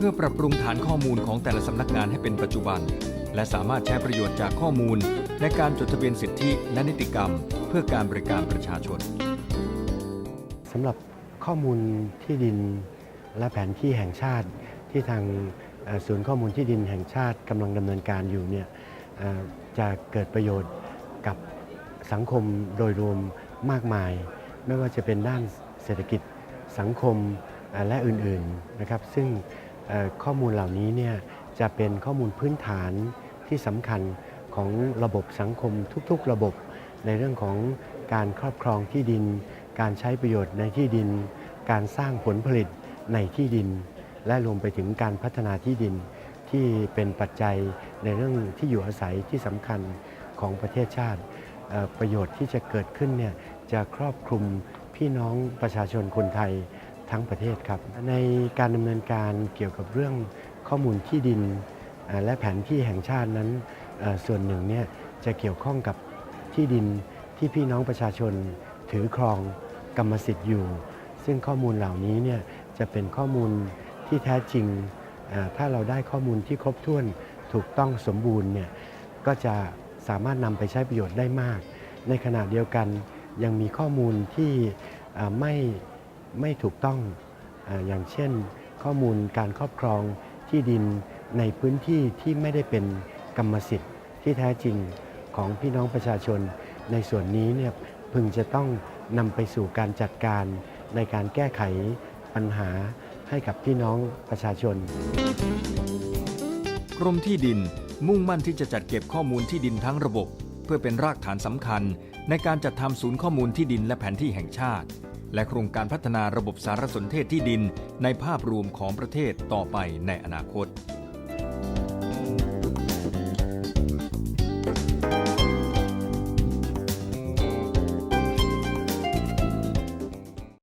เพื่อปรับปรุงฐานข้อมูลของแต่ละสำนักงานให้เป็นปัจจุบัน และสามารถใช้ประโยชน์จากข้อมูล ในการจดทะเบียนสิทธิและนิติกรรม เพื่อการบริการประชาชนสำหรับข้อมูลที่ดินและแผนที่แห่งชาติที่ทางศูนย์ข้อมูลที่ดินแห่งชาติกำลังดำเนินการอยู่เนี่ยจะเกิดประโยชน์กับสังคมโดยรวมมากมาย ไม่ว่าจะเป็นด้านเศรษฐกิจสังคมเอ่อและอื่นๆนะครับ ซึ่ง ข้อมูลเหล่านี้เนี่ยจะเป็นข้อมูลพื้นฐานที่สำคัญของระบบสังคมทุกๆระบบ ในเรื่องของการครอบครองที่ดิน การใช้ประโยชน์ในที่ดิน การสร้างผลผลิตในที่ดิน และรวมไปถึงการพัฒนาที่ดินที่เป็นปัจจัยในเรื่องที่อยู่อาศัยที่สำคัญของประเทศชาติ ประโยชน์ที่จะเกิดขึ้นเนี่ยจะครอบคลุมพี่น้องประชาชนคนไทย ทั้งประเทศครับ ในการดำเนินการเกี่ยวกับเรื่องข้อมูลที่ดินและแผนที่แห่งชาตินั้นส่วนหนึ่งเนี่ยจะเกี่ยวข้องกับที่ดินที่พี่น้องประชาชนถือครองกรรมสิทธิ์อยู่ ซึ่งข้อมูลเหล่านี้เนี่ยจะเป็นข้อมูลที่แท้จริง ถ้าเราได้ข้อมูลที่ครบถ้วนถูกต้องสมบูรณ์เนี่ยก็จะสามารถนำไปใช้ประโยชน์ได้มาก ในขณะเดียวกันยังมีข้อมูลที่ไม่ ไม่ถูกต้องออย่างเช่น ข้อมูลการครอบครองที่ดินในพื้นที่ที่ไม่ได้เป็นกรรมสิทธิ์ที่แท้จริงของพี่น้องประชาชน ในส่วนนี้เนี่ยพึงจะต้องนำไปสู่การจัดการในการแก้ไขปัญหาให้กับพี่น้องประชาชน กรมที่ดินมุ่งมั่นที่จะจัดเก็บข้อมูลที่ดินทั้งระบบ เพื่อเป็นรากฐานสำคัญ ในการจัดทำศูนย์ข้อมูลที่ดินและแผนที่แห่งชาติ และโครงการพัฒนาระบบสารสนเทศที่ดินในภาพรวมของประเทศต่อไปในอนาคต